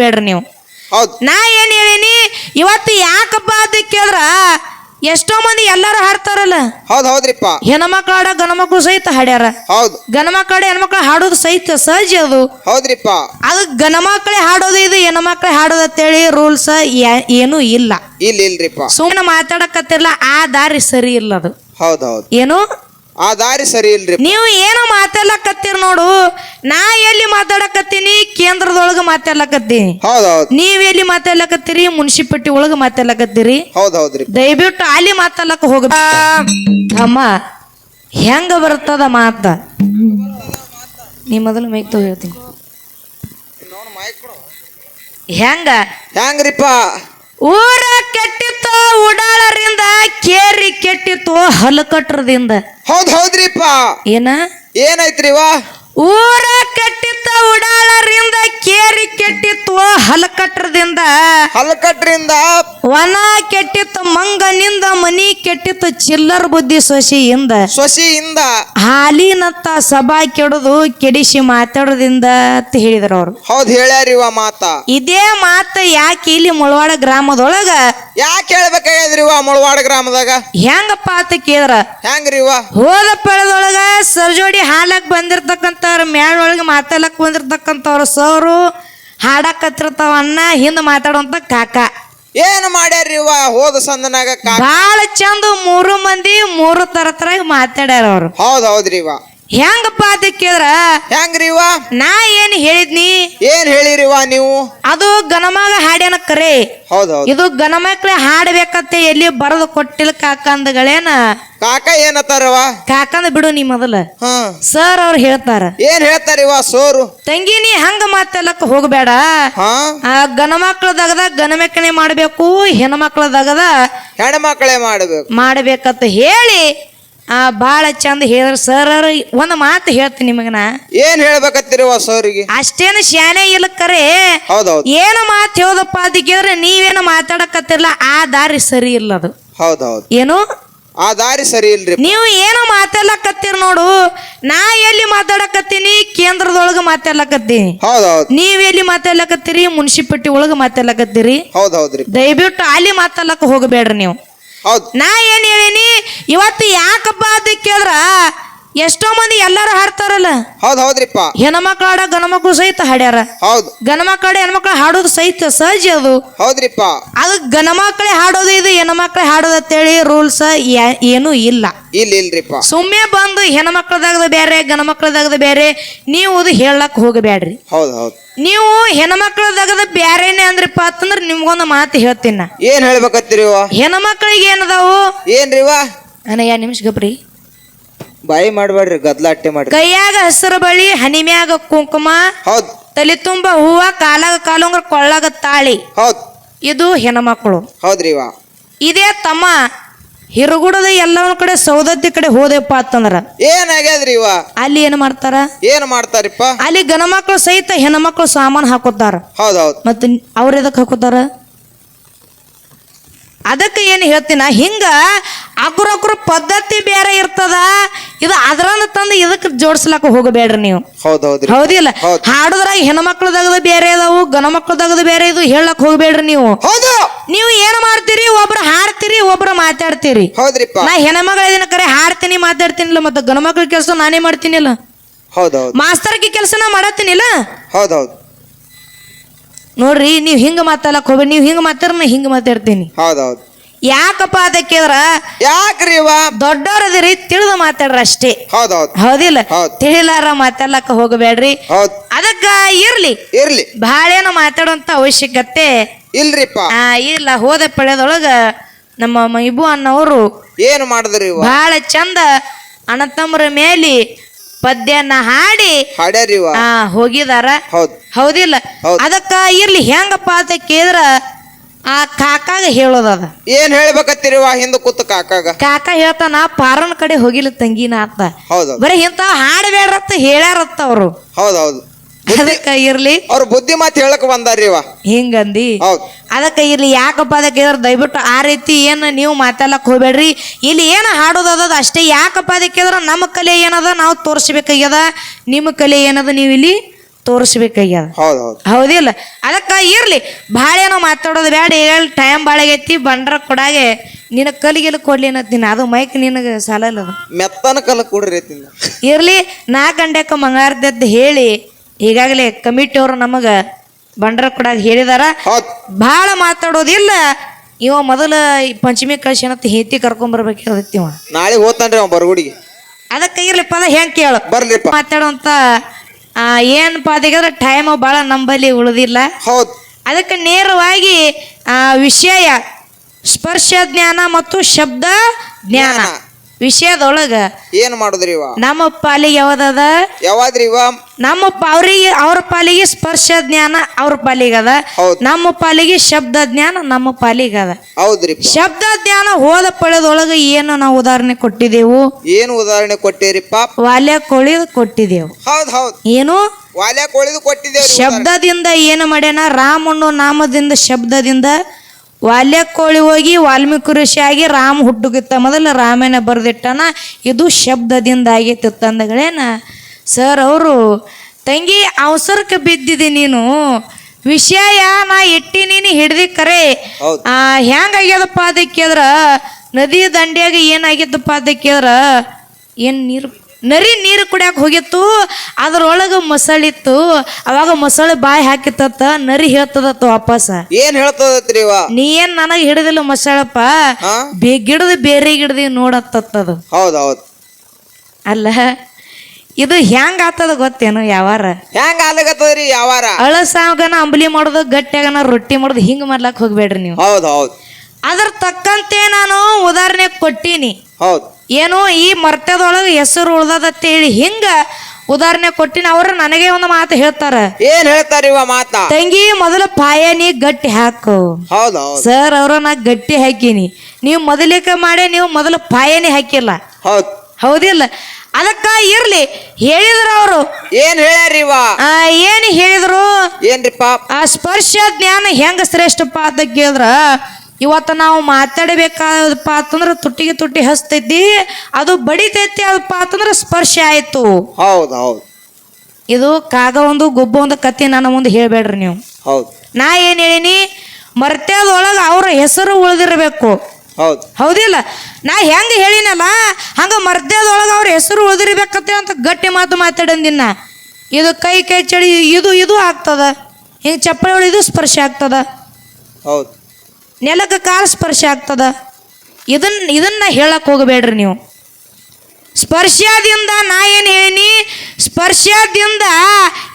ಬೇಡ್ರಿ ನೀವು. ಹೌದ್. ನಾ ಏನ್ ಹೇಳೀನಿ ಇವತ್ತು ಯಾಕಪ್ಪ ಅಂತ ಕೇಳಿದ್ರ ಎಷ್ಟೋ ಮಂದಿ ಎಲ್ಲಾರು ಹಾಡ್ತಾರಲ್ಲ. ಹೌದ್ ಹೌದ್ರಿಪ್ಪ. ಹೆಣ್ಮಕ್ಳು ಹಾಡ ಗಣಮಕ್ಳು ಸಹಿತ ಹಾಡ್ಯಾರ. ಹೌದು. ಗಣಮಕ್ಳು ಹಾಡ ಹೆಣ್ಮಕ್ಳು ಹಾಡೋದು ಸಹಿತ ಸಹಜ ಅದು. ಹೌದ್ರಿಪ್ಪ. ಅದು ಗಣಮಕ್ಳೇ ಹಾಡೋದು ಇದು ಹೆಣ್ಮಕ್ಳೇ ಹಾಡೋದು ಅಂತೇಳಿ ರೂಲ್ಸ್ ಏನು ಇಲ್ಲ. ಇಲ್ಲ ಇಲ್ರಿಪ್ಪ. ಸುಮ್ಮನೆ ಮಾತಾಡಕತ್ತಿರ್ಲ ಆ ದಾರಿ ಸರಿ ಇಲ್ಲ ಅದು. ಹೌದ್ ಹೌದು. ಏನು? ಆ ದಾರಿ ಸರಿ ಇಲ್ರಿ. ನೀವು ಏನು ಮಾತಾಡ್ಲಕತ್ತೀರಿ ನೋಡು ನಾ ಎಲ್ಲಿ ಮಾತಾಡಕತ್ತೀನಿ ಕೇಂದ್ರದೊಳಗೆ ಮಾತಾಡ್ಲಕತ್ತೀನಿ ಹೌದೌದು. ಹೌದ್ ನೀವ್ ಎಲ್ಲಿ ಮಾತಾಡ್ಲಕತ್ತೀರಿ ಮುನ್ಸಿಪಾಲ್ಟಿ ಒಳಗ ಮಾತಾಡ್ಲಕತ್ತೀರಿ. ಹೌದೌದ್ರಿ. ದಯವಿಟ್ಟು ಅಲ್ಲಿ ಮಾತಾಡ್ಲಕ್ಕ ಹೋಗ ಅಮ್ಮ ಹೆಂಗ ಬರ್ತದ ಮಾತ? ನೀ ಮೊದಲು ಮೈಕ್ ತಗೋ ಹೇಳ್ತೀನಿ. ಹೆಂಗ? ಹೆಂಗ್ರಿಪ್ಪ? ಊರ ಕೆಟ್ಟಿತ್ತು ಉಡಾಳರಿಂದ ಕೇರಿ ಕೆಟ್ಟಿತ್ತು ಹಲಕಟ್ರದಿಂದ ಹೌದ್ ಹೌದ್ರಿಪ್ಪ. ಏನ? ಏನೈತ್ರಿವ ಊರ ಕೆಟ್ಟಿತ್ತ ಉಡಾಳರಿಂದ ಕೇರಿ ಕೆಟ್ಟಿತ್ತು ಹಲಕಟ್ರದಿಂದ. ಹಲಕಟ್ರಿಂದ. ವನ ಕೆಟ್ಟಿತ್ತು ಮಂಗನಿಂದ ಮನಿ ಕೆಟ್ಟಿತ್ತು ಚಿಲ್ಲರ್ ಬುದ್ಧಿ ಸೊಸಿಯಿಂದ. ಸೊಸಿಯಿಂದ. ಹಾಲಿನತ್ತ ಸಭಾ ಕೆಡದು ಕೆಡಿಸಿ ಮಾತಾಡೋದಿಂದ ಅಂತ ಹೇಳಿದ್ರು ಅವ್ರು. ಹೌದ್ ಹೇಳ್ಯಾರಿವ ಮಾತ. ಇದೇ ಮಾತು ಯಾಕೆ ಇಲ್ಲಿ ಮುಳವಾಡ ಗ್ರಾಮದೊಳಗ? ಯಾಕೆ ಹೇಳ್ಬೇಕಾಗ್ಯದ್ರಿವ ಮುಳವಾಡ ಗ್ರಾಮದಾಗ? ಹೆಂಗಪ್ಪ ಅಂತ ಕೇಳಿದ್ರ? ಇವ ಹೋದ ಪಳದೊಳಗ ಸರ್ಜೋಡಿ ಹಾಲಕ್ ಬಂದಿರ್ತಕ್ಕಂಥವ್ರ ಮ್ಯಾಳೊಳಗೆ ಮಾತಾಡಕ್ ಬಂದಿರ್ತಕ್ಕಂಥವ್ರ ಸೌರು ಹಾಡಕತ್ತಿರ್ತಾವ ಹಿಂದೆ ಹಿಂದ್ ಮಾತಾಡುವಂತ ಕಾಕ. ಏನು ಮಾಡ್ಯಾರಿವ ಹೋದ ಸಂದನಾಗ ಕಾ ಬಾಳ ಚಂದ ಮೂರು ಮಂದಿ ಮೂರು ತರ ತರ ಮಾತಾಡ್ಯಾರ ಅವ್ರು. ಹೌದ್ ಹೌದ್ರಿವ ಹೆಂಗಪ್ಪ ಅಂತ ಕೇಳಿದ್ರ ಹೆಂಗ್ರಿವ ನಾ ಏನ್ ಹೇಳಿದ್ನಿ? ಏನ್ ಹೇಳಿರಿವ ನೀವು? ಅದು ಗಣಮಗ ಹಾಡ್ಯಾನ ಕರೆ. ಇದು ಗಣಮಕ್ಳೆ ಹಾಡ್ಬೇಕಂತ ಎಲ್ಲಿ ಬರದು ಕೊಟ್ಟಿಲ್ಲ ಕಾಕಂದಗಳೇನ ಕಾಕ ಏನತ್ತಾರವ ಕಾಕಂದ ಬಿಡು ನೀ ಮೊದಲ. ಸರ್ ಅವ್ರು ಹೇಳ್ತಾರ. ಏನ್ ಹೇಳ್ತಾರಿವ ಸೋರು? ತಂಗಿ ನೀ ಹಂಗ ಮಾತೆಲ್ಲಕ್ಕ ಹೋಗ್ಬೇಡ. ಆ ಗಣಮಕ್ಳದಾಗದ ಗಣಮಕ್ಕಣೆ ಮಾಡ್ಬೇಕು ಹೆಣ್ಮಕ್ಳದಾಗದ ಹೆಣ್ಮಕ್ಳೇ ಮಾಡ್ಬೇಕು. ಮಾಡ್ಬೇಕಂತ ಹೇಳಿ ಆ ಭಾಳ ಚಂದ ಹೇಳಿದ್ರ. ಸರ್ ಒಂದ್ ಮಾತು ಹೇಳ್ತೀನಿ ನಿಮಗನ ಏನ್ ಹೇಳ್ಬೇಕತ್ತೀರಿ ಸರ್ಗೆ? ಅಷ್ಟೇನು ಶಾನೆ ಇಲ್ಲ ಕರೆ ಹೌದು ಏನು ಮಾತು ಹೇಳದಪ್ಪ ಅದಕ್ಕೆ ನೀವೇನು ಮಾತಾಡಕತ್ತಿರಲ್ಲ ಆ ದಾರಿ ಸರಿ ಇಲ್ಲ ಅದು. ಹೌದೌದು. ಹೌದ್ ಏನು? ಆ ದಾರಿ ಸರಿ ಇಲ್ರಿ. ನೀವು ಏನು ಮಾತಾಡ್ಲಕತ್ತೀರಿ ನೋಡು ನಾ ಎಲ್ಲಿ ಮಾತಾಡಕತ್ತೀನಿ ಕೇಂದ್ರದೊಳಗೆ ಮಾತಾಡ್ಲಕತ್ತೀನಿ. ಹೌದೌದು. ಹೌದ್ ನೀವ್ ಎಲ್ಲಿ ಮಾತಾಡ್ಲಕತ್ತೀರಿ ಮುನ್ಸಿಪಲ್ಟಿ ಒಳಗ ಮಾತಾಡ್ಲಕತ್ತೀರಿ. ಹೌದ್ ಹೌದ್ರಿ ದಯವಿಟ್ಟು ಅಲ್ಲಿ ಮಾತಾಡ್ಲಕ್ಕ ಹೋಗಬೇಡ್ರಿ ನೀವು. ನಾ ಏನ್ ಹೇಳಿನಿ ಇವತ್ತು ಯಾಕಪ್ಪ ಕೇಳಿದ್ರ ಎಷ್ಟೋ ಮಂದಿ ಎಲ್ಲಾರು ಹಾಡ್ತಾರಲ್ಲ? ಹೌದ್ ಹೌದ್ರಿಪ್ಪ. ಹೆಣ್ಮಕ್ಳು ಹಾಡ ಗಣಮಕ್ಳು ಸಹಿತ ಹಾಡ್ಯಾರ. ಹೌದ್. ಗಣ ಮಕ್ಕಳ ಹೆಣ್ಮಕ್ಳು ಹಾಡೋದು ಸಹಿತ ಸಹಜ ಅದು. ಹೌದ್ರಿಪ್ಪ. ಅದು ಗಣಮಕ್ಳೇ ಹಾಡೋದು ಇದು ಹೆಣ್ಮಕ್ಳೇ ಹಾಡೋದು ಅಂತೇಳಿ ರೂಲ್ಸ್ ಏನು ಇಲ್ಲ. ಇಲ್ಲ ಇಲ್ರಿಪ್ಪ. ಸುಮ್ಮನೆ ಬಂದು ಹೆಣ್ಮಕ್ಳದಾಗದ ಬೇರೆ ಗಣಮಕ್ಳದಾಗದ ಬೇರೆ ನೀವು ಅದು ಹೇಳಕ್ ಹೋಗಬೇಡ್ರಿ. ಹೌದ್ ಹೌದ್. ನೀವು ಹೆಣ್ಮಕ್ಳದಾಗದ ಬ್ಯಾರೇನೆ ಅಂದ್ರಪ್ಪ ಅಂತಂದ್ರೆ ನಿಮ್ಗೊಂದು ಮಾತು ಹೇಳ್ತೀನಿ ನಾ. ಏನ್ ಹೇಳ್ಬೇಕತ್ತಿರಿವ ಹೆಣ್ಮಕ್ಳಿಗೆ ಏನದಾವು? ಏನ್ರಿವ? ನನಗೆ ನಿಮಿಷ ಗಪ್ರಿ. ಬಾಯಿ ಮಾಡಬೇಡ್ರಿ ಗದ್ಲಾಟೆ ಮಾಡಿ ಕೈಯಾಗ ಹಸಿರು ಬಳಿ ಹನಿಮ್ಯಾಗ ಕುಂಕುಮ ಹೌದು. ತಲೆ ತುಂಬ ಹೂವ ಕಾಲಾಗ ಕಾಲುಂಗ್ರ ಕೊಳ್ಳಾಗ ತಾಳಿ. ಹೌದು. ಇದು ಹೆಣ್ಮಕ್ಳು. ವಾ. ಇದೇ ತಮ್ಮ ಹಿರುಗುಡದ ಎಲ್ಲವನ ಕಡೆ ಸೌದತ್ತಿ ಕಡೆ ಹೋದೆಪ್ಪ ಅಂತಂದ್ರ. ಏನಾಗ್ಯದ್ರಿ ಇವ ಅಲ್ಲಿ ಏನು ಮಾಡ್ತಾರ? ಏನ್ ಮಾಡ್ತಾರಿಪ್ಪ? ಅಲ್ಲಿ ಗಣಮಕ್ಳು ಸಹಿತ ಹೆಣ್ಮಕ್ಳು ಸಾಮಾನು ಹಾಕೋತಾರ ಹೌದ್ ಹೌದ್. ಮತ್ತೆ ಅವ್ರ ಎದಕ್ ಹಾಕೋತಾರ ಅದಕ್ಕೆ ಏನು ಹೇಳ್ತೀನಿ? ಹಿಂಗ ಅಗ್ರೊಗ್ರ ಪದ್ಧತಿ ಬೇರೆ ಇರ್ತದ. ಇದು ಅದ್ರಂದ ತಂದು ಇದಕ್ಕೆ ಜೋಡಿಸ್ಲಾಕ ಹೋಗಬೇಡ್ರಿ ನೀವು. ಹೌದು ಹೌದು ಹೌದಿಲ್ಲ? ಹೌದ್. ಹಾಡುದ್ರಾಗ ಹೆಣ್ಮಕ್ಳದಾಗದ ಬೇರೆ ಅದಾವು ಗಣಮಕ್ಳದಾಗದ ಬೇರೆ ಇದು ಹೇಳಕ್ ಹೋಗಬೇಡ್ರಿ ನೀವು. ಹೌದು. ನೀವು ಏನ್ ಮಾಡ್ತೀರಿ? ಒಬ್ರು ಹಾಡ್ತೀರಿ ಒಬ್ರು ಮಾತಾಡ್ತೀರಿ. ನಾ ಹೆಣ್ಮಗಳ ದಿನ ಕರೆ ಹಾಡ್ತೀನಿ ಮಾತಾಡ್ತೀನಿಲ್ಲ ಮತ್ತೆ ಗಣಮಕ್ಳ ಕೆಲಸ ನಾನೇ ಮಾಡ್ತೀನಿಲ್ಲ. ಹೌದು ಹೌದ್ ಮಾಸ್ತರ್ಗೆ ಕೆಲಸ ನಾ ಮಾಡತ್ತೀನಿಲ್ಲ? ಹೌದೌದು. ಹೌದ್ ನೋಡ್ರಿ ನೀವು ಹಿಂಗ ಮಾತಾಡಕ್ ಹೋಗ್ಬೇಡಿ ನೀವು ಹಿಂಗ ಮಾತಾಡ್ರ ನಾ ಹಿಂಗ ಮಾತಾಡ್ತೀನಿ. ಹೌದೌದು. ಹೌದ್ ಯಾಕಪ್ಪ ಅದಕ್ಕಿದ್ರ ಯಾಕ್ರಿ ಇವ? ದೊಡ್ಡವ್ರದಿರಿ ತಿಳಿದು ಮಾತಾಡ್ರ ಅಷ್ಟೇ. ಹೌದೌದು. ಹೌದ್ ಹೌದಿಲ್ಲ? ಹೌದ್. ತಿಳಿಲಾರ ಮಾತಾಡ್ಲಕ್ಕ ಹೋಗಬೇಡ್ರಿ. ಹೌದ್. ಅದಕ್ಕ ಇರ್ಲಿ. ಇರ್ಲಿ. ಬಹಳೇನು ಮಾತಾಡುವಂತ ಅವಶ್ಯಕತೆ. ಇಲ್ರಿಪ್ಪ. ಆ, ಇಲ್ಲ ಹೋದ ಪಳ್ಯದೊಳಗ ನಮ್ಮ ಮೈಬು ಅನ್ನೋರು ಏನು ಮಾಡಿದ್ರಿ ಇವ? ಬಹಳ ಚಂದ ಅಣ್ಣತಮ್ಮರ ಮೇಲೆ ಪದ್ಯನ ಹಾಡಿ ಹಾಡ್ಯಾರಿ ಇವ ಆ ಹೋಗಿದಾರ. ಹೌದ್. ಹೌದಿಲ್ಲ? ಹೌದ್. ಅದಕ್ಕ ಇರ್ಲಿ ಹೆಂಗಪ್ಪ ಅಂತ ಕೇಳಿದ್ರ ಆ ಕಾಕಾಗ ಹೇಳೋದದ ಏನ್ ಹೇಳ್ಬೇಕತ್ತೀರಿ ಹಿಂದ ಕೂತ್ ಕಾಕಾಗ? ಕಾಕ ಹೇಳ್ತಾನ ಪಾರನ್ ಕಡೆ ಹೋಗಿಲ್ಲ ತಂಗಿನ ಅಂತ. ಹೌದ್ ಹೌದ್. ಬರೀ ಇಂತ ಹಾಡಬೇಡ್ರತ್ತ ಹೇಳ್ಯಾರತ್ತ ಅವ್ರು. ಹೌದ್ ಹೌದ್. ಅದಕ್ಕ ಇರ್ಲಿ. ಅವ್ರ ಬುದ್ಧಿ ಮಾತು ಹೇಳಕ್ ಬಂದಾರ್ರಿ ಇವ. ಹಿಂಗಂದಿ? ಹೌದ್. ಅದಕ್ಕೆ ಇರ್ಲಿ. ಯಾಕಪ್ಪ ಅದಕ್ಕೆ ಇದ್ರ ದಯವಿಟ್ಟು ಆ ರೀತಿ ಏನು ನೀವು ಮಾತಾಡಕ್ ಹೋಗ್ಬೇಡ್ರಿ. ಇಲ್ಲಿ ಏನು ಹಾಡೋದದ ಅಷ್ಟೇ. ಯಾಕಪ್ಪ ಅದಕ್ಕೆ ಇದ್ರ ನಮ್ಮ ಕಲೆ ಏನದ? ನಾವು ತೋರಿಸ್ಬೇಕಾಗ್ಯದ. ನಿಮ್ಮ ಕಲೆ ಏನದ ನೀವು ಇಲ್ಲಿ ತೋರಿಸ್ಬೇಕಾಗ್ಯದ? ಹೌದ್ ಹೌದ್. ಹೌದಿಲ್ಲ? ಅದಕ್ಕ ಇರ್ಲಿ. ಭಾಳ ಏನೋ ಮಾತಾಡೋದು ಬೇಡ ಹೇಳಿ ಟೈಮ್ ಐತಿ ಬಂಡ್ರ ಕೊಡಾಗೆ ನಿನ್ನ ಕಲಿಗೆಲ್ಲ ಕೊಡ್ಲಿ ಅನ್ನತ್ತೀನಿ. ಅದು ಮೈಕ್ ನಿನಗೆ ಸಾಲಲ್ಲ ಅದು ಮೆತ್ತನ ಕಲ ಕೊಡ್ರಿ ಇರ್ಲಿ ನಾಲ್ಕು ಗಂಟೆಕ ಮಂಗಾರದದ್ದು ಹೇಳಿ ಈಗಾಗಲೇ ಕಮಿಟಿ ಅವರು ನಮಗೆ ಬಂಡರ ಕೂಡ ಹೇಳಿದಾರ. ಬಹಳ ಮಾತಾಡೋದಿಲ್ಲ. ಇವ ಮೊದಲ ಪಂಚಮಿ ಅಂತ ಹೇತಿ ಕರ್ಕೊಂಡ್ ಇವ. ನಾಳೆ ಹೋತಾನ್ರಿ ಅವ ಬರಗುಡಿಗೆ. ಅದಕ್ಕೆ ಇರ್ಲಿಪ್ಪ ಪದ ಹೆಂಗೆ ಕೇಳು. ಬರ್ಲಿಪ್ಪ. ಮಾತಾಡುವಂತ ಆ, ಏನಪ್ಪ ಅದಿಗಂದ್ರೆ ಟೈಮ್ ಬಹಳ ನಂಬಲ್ಲಿ ಉಳಿದಿಲ್ಲ. ಹೌದು. ಅದಕ್ಕೆ ನೇರವಾಗಿ ಆ, ವಿಷಯ ಸ್ಪರ್ಶ ಜ್ಞಾನ ಮತ್ತು ಶಬ್ದ ಜ್ಞಾನ. ವಿಷಯದೊಳಗ ಏನ್ ಮಾಡುದ್ರಿ ಇವ? ನಮ್ಮ ಪಾಲಿಗೆ ಯಾವ್ದದ? ಯಾವಾದ್ರಿ ಇವ? ನಮ್ಮ ಅವ್ರಿಗೆ ಅವ್ರ ಪಾಲಿಗೆ ಸ್ಪರ್ಶ ಜ್ಞಾನ ಅವ್ರ ಪಾಲಿಗದ ನಮ್ಮ ಪಾಲಿಗೆ ಶಬ್ದ ಜ್ಞಾನ ನಮ್ಮ ಪಾಲಿಗದ ಹೌದ್ರಿ ಶಬ್ದ ಜ್ಞಾನ ಹೋದ ಪಳೆದೊಳಗ ಏನು ನಾವು ಉದಾಹರಣೆ ಕೊಟ್ಟಿದ್ದೆವು ಏನು ಉದಾಹರಣೆ ಕೊಟ್ಟಿರಿಪ್ಪ ವಾಲ್ಯ ಕೊಳಿದು ಕೊಟ್ಟಿದ್ದೇವು ಹೌದ್ ಹೌದ್. ಏನು? ವಾಲ್ಯ ಕೊಳಿದು ಕೊಟ್ಟಿದ್ದೇವೆ ಶಬ್ದದಿಂದ ಏನು ಮಾಡ್ಯಾನ? ರಾಮಣ್ಣು ನಾಮದಿಂದ ಶಬ್ದದಿಂದ ವಾಲ್ಯ ಕೋಳಿ ಹೋಗಿ ವಾಲ್ಮೀಕಿ ಋಷಿ ಆಗಿ ರಾಮ ಹುಟ್ಟುಗಿತ್ತ ಮೊದಲು ರಾಮಾಯಣ ಬರೆದಿಟ್ಟನ. ಇದು ಶಬ್ದದಿಂದ ಆಗೈತಿ ತಂದಗಳೇನ. ಸರ್ ಅವರು ತಂಗಿ ಅವಸರಕ್ಕೆ ಬಿದ್ದಿದೆ ನೀನು. ವಿಷಯ ನಾ ಎಟ್ಟಿ ನೀನು ಹಿಡ್ದಿ ಕರೆ. ಆ ಹೆಂಗಾಗ್ಯದಪ್ಪ ಅದಕ್ಕೆದ್ರ ನದಿ ದಂಡ್ಯಾಗ ಏನಾಗಿದ್ದಪ್ಪ ಅದಕ್ಕೆ ಏನು ನೀರು ನರಿ ನೀರು ಕುಡಿಯಕ್ಕೆ ಹೋಗಿತ್ತು ಅದ್ರೊಳಗೆ ಮೊಸಳಿತ್ತು. ಅವಾಗ ಮೊಸಳೆ ಬಾಯಿ ಹಾಕಿತ್ತ ನರಿ ಹೇಳ್ತದತ್ತ ವಾಪಸ್. ಏನ್ ಹೇಳ್ತದತ್ರಿ ಇವ? ನೀ ಏನ್ ನನಗೆ ಹಿಡಿದಿಲ್ಲ ಮೊಸಳಪ್ಪ? ಬೇ ಗಿಡದ ಬೇರೆ ಗಿಡದಿ ನೋಡತ್ತದು ಹೌದ್ ಹೌದ್ ಅಲ್ಲ ಇದು ಹೆಂಗ್ ಆತದ ಗೊತ್ತೇನು ಯಾವಾರ? ಹೆಂಗ ಆಲಗತ್ತದ್ರಿ ಯಾವಾರ? ಅಳಸಾಗನ ಅಂಬಲಿ ಮಾಡೋದು ಗಟ್ಟಿಯಾಗನ ರೊಟ್ಟಿ ಮಾಡೋದು ಹಿಂಗ್ ಮಾಡ್ಲಕ್ ಹೋಗ್ಬೇಡ್ರಿ ನೀವು. ಹೌದ್ ಹೌದ್ ಅದ್ರ ತಕ್ಕಂತೆ ನಾನು ಉದಾಹರಣೆ ಕೊಟ್ಟೀನಿ. ಹೌದ್. ಏನು ಈ ಮರ್ತದೊಳಗೆ ಹೆಸರು ಉಳ್ದದತ್ತ ಹೇಳಿ ಹಿಂಗ ಉದಾಹರಣೆ ಕೊಟ್ಟಿನ ಅವರು ನನಗೆ ಒಂದು ಮಾತು ಹೇಳ್ತಾರ. ಏನ್ ಹೇಳ್ತಾರ ಇವ ಮಾತ ತಂಗಿ ಮೊದಲ ಪಾಯನಿ ಗಟ್ಟಿ ಹಾಕು. ಹೌದ್ ಸರ್ ಅವ್ರ ನಾ ಗಟ್ಟಿ ಹಾಕಿನಿ. ನೀವು ಮೊದಲಿಕ ಮಾಡಿ ನೀವು ಮೊದಲು ಪಾಯನಿ ಹಾಕಿಲ್ಲ. ಹೌದು. ಹೌದಿಲ್ಲ? ಅದಕ್ಕ ಇರ್ಲಿ ಹೇಳಿದ್ರು ಅವರು. ಏನ್ ಹೇಳ್ಯಾರಿ ಇವ? ಏನು ಹೇಳಿದ್ರು? ಏನ್ರಿಪ್ಪ? ಆ ಸ್ಪರ್ಶ ಜ್ಞಾನ ಹೆಂಗ ಶ್ರೇಷ್ಠಪ್ಪ ಅಂತ ಕೇಳಿದ್ರ? ಇವತ್ತು ನಾವು ಮಾತಾಡಬೇಕಾದಪ್ಪ ಅಂತಂದ್ರೆ ತುಟ್ಟಿಗೆ ತುಟ್ಟಿ ಹಸ್ತೈತಿ ಅದು ಬಡಿತೈತಿ ಅದಪ್ಪ ಅಂತಂದ್ರೆ ಸ್ಪರ್ಶ ಆಯಿತು. ಹೌದು ಹೌದು. ಇದು ಕಾಗ ಒಂದು ಗುಬ್ಬ ಒಂದು ಕತ್ತಿ ನನ್ನ ಮುಂದೆ ಹೇಳ್ಬೇಡ್ರಿ ನೀವು. ಹೌದು. ನಾ ಏನು ಹೇಳಿನಿ ಮರ್ತ್ಯದೊಳಗೆ ಅವ್ರ ಹೆಸರು ಉಳಿದಿರಬೇಕು. ಹೌದು. ಹೌದಿಲ್ಲ? ನಾ ಹೆಂಗೆ ಹೇಳಿನಲ್ಲ ಹಂಗೆ ಮರ್ತ್ಯದೊಳಗೆ ಅವ್ರ ಹೆಸರು ಉಳಿದಿರ್ಬೇಕತ್ತೆ ಅಂತ ಗಟ್ಟಿ ಮಾತು ಮಾತಾಡಂದಿನ ಇದು ಕೈ ಕೈ ಚಳಿ ಇದು ಇದು ಆಗ್ತದ. ಹಿಂಗೆ ಚಪ್ಪಲಿ ಒಳಗೆ ಇದು ಸ್ಪರ್ಶ ಆಗ್ತದ. ಹೌದ್. ನೆಲಕ್ಕೆ ಕಾಲು ಸ್ಪರ್ಶ ಆಗ್ತದ? ಇದನ್ನ ಇದನ್ನ ಹೇಳಕ್ ಹೋಗಬೇಡ್ರಿ ನೀವು. ಸ್ಪರ್ಶದಿಂದ ನಾ ಏನು ಹೇಳಿ ಸ್ಪರ್ಶದಿಂದ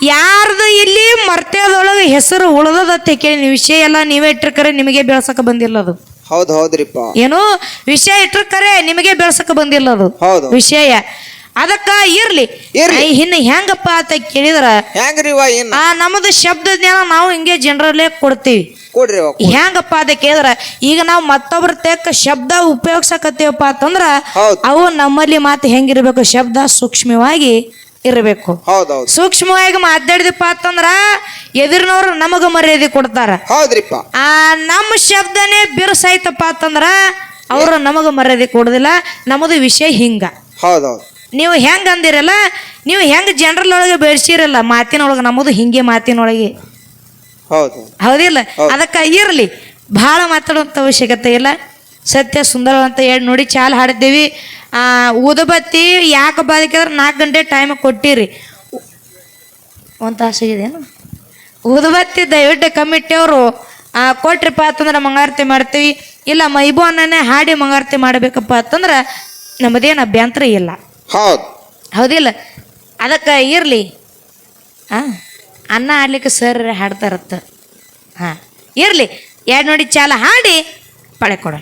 ಯಾರ್ದು ಇಲ್ಲಿ ಮರ್ತ್ಯದೊಳಗೆ ಹೆಸರು ಉಳಿದದತ್ತೆ ಕೇಳಿ ವಿಷಯ ಎಲ್ಲ ನೀವೇ ಇಟ್ಟಿರ್ಕರೆ ನಿಮಗೆ ಬೆಳ್ಸಕ್ಕೆ ಬಂದಿಲ್ಲ ಅದು. ಹೌದು ಹೌದ್ರಿಪ್ಪ. ಏನು? ವಿಷಯ ಇಟ್ಟಿರ್ಕರೆ ನಿಮಗೆ ಬೆಳ್ಸಕ್ಕೆ ಬಂದಿಲ್ಲ ಅದು. ಹೌದು. ವಿಷಯ. ಅದಕ್ಕ ಇರ್ಲಿ. ಇರ್ಲಿ. ಇನ್ನು ಹೆಂಗಪ್ಪ ಅಂತ ಕೇಳಿದ್ರ? ಹೆಂಗ್ರಿ ಏನ್ ನಮ್ಮದು ಶಬ್ದ ಜ್ಞಾನ ನಾವು ಹಿಂಗೆ ಜನರಲ್ಲೇ ಕೊಡ್ತೀವಿ. ಕೊಡ್ರಿ ಹೆಂಗಪ್ಪ ಅದಕ್ಕೆ ಕೇಳಿದ್ರ? ಈಗ ನಾವು ಮತ್ತೊಬ್ರ ತೆಕ್ಕ ಶಬ್ದ ಉಪಯೋಗಿಸಕತ್ತೀವಪ್ಪ ಅಂತಂದ್ರ ಹೌದ್. ಅವು ನಮ್ಮಲ್ಲಿ ಮಾತು ಹೆಂಗಿರ್ಬೇಕು? ಶಬ್ದ ಸೂಕ್ಷ್ಮವಾಗಿ ಇರಬೇಕು. ಹೌದ್ ಹೌದ್ ಸೂಕ್ಷ್ಮವಾಗಿ ಮಾತಾಡಿದಪ್ಪ ಅಂತಂದ್ರ ಎದುರಿನವ್ರು ನಮಗ ಮರ್ಯಾದೆ ಕೊಡ್ತಾರ. ಹೌದ್ರಿಪ್ಪ. ಆ ನಮ್ಮ ಶಬ್ದನೇ ಬಿರುಸಾಯ್ತಪ್ಪ ಅಂತಂದ್ರ ಅವರು ನಮಗ ಮರ್ಯಾದೆ ಕೊಡೋದಿಲ್ಲ. ನಮ್ಮದು ವಿಷಯ ಹಿಂಗ. ಹೌದ್ ಹೌದ್ ನೀವು ಹೆಂಗ್ ಅಂದಿರಲ್ಲ ನೀವು ಹೆಂಗ್ ಜನರಲ್ ಒಳಗೆ ಬೆಳೆಸಿರಲ್ಲ ಮಾತಿನೊಳಗೆ ನಮ್ಮದು ಹಿಂಗೆ ಮಾತಿನೊಳಗೆ. ಹೌದಿಲ್ಲ ಅದಕ್ಕೆ ಇರಲಿ. ಭಾಳ ಮಾತಾಡುವಂಥ ಅವಶ್ಯಕತೆ ಇಲ್ಲ. ಸತ್ಯ ಸುಂದರವಂತ ಹೇಳಿ ನೋಡಿ ಚಾಲ್ ಹಾಡಿದ್ದೀವಿ. ಆ, ಊದುಬತ್ತಿ ಯಾಕೆ ಬಾಧಿಕಿದ್ರೆ ನಾಲ್ಕು ಗಂಟೆ ಟೈಮ್ ಕೊಟ್ಟಿರಿ. ಒಂದು ಇದೇನು ಊದುಬತ್ತಿ ದಯವಿಟ್ಟು ಕಮಿಟಿಯವರು ಕೊಟ್ರಿಪ್ಪ ಅಂತಂದ್ರೆ ಮಂಗಾರತಿ ಮಾಡ್ತೀವಿ. ಇಲ್ಲ ಮೈಬು ಅನ್ನನೇ ಹಾಡಿ ಮಂಗಾರತಿ ಮಾಡಬೇಕಪ್ಪ ಅಂತಂದ್ರೆ ನಮ್ಮದೇನು ಅಭ್ಯಂತರ ಇಲ್ಲ. ಹೌದು. ಹೌದಿಲ್ಲ? ಅದಕ್ಕೆ ಇರಲಿ. ಹಾಂ ಅನ್ನ ಆಡ್ಲಿಕ್ಕೆ ಸರ್ ಹಾಡ್ತಾರತ್ತ ಹಾಂ ಇರಲಿ. ಎರಡು ನೋಡಿ ಚಾಲ ಹಾಡಿ ಪಳೆ ಕೊಡೋಣ.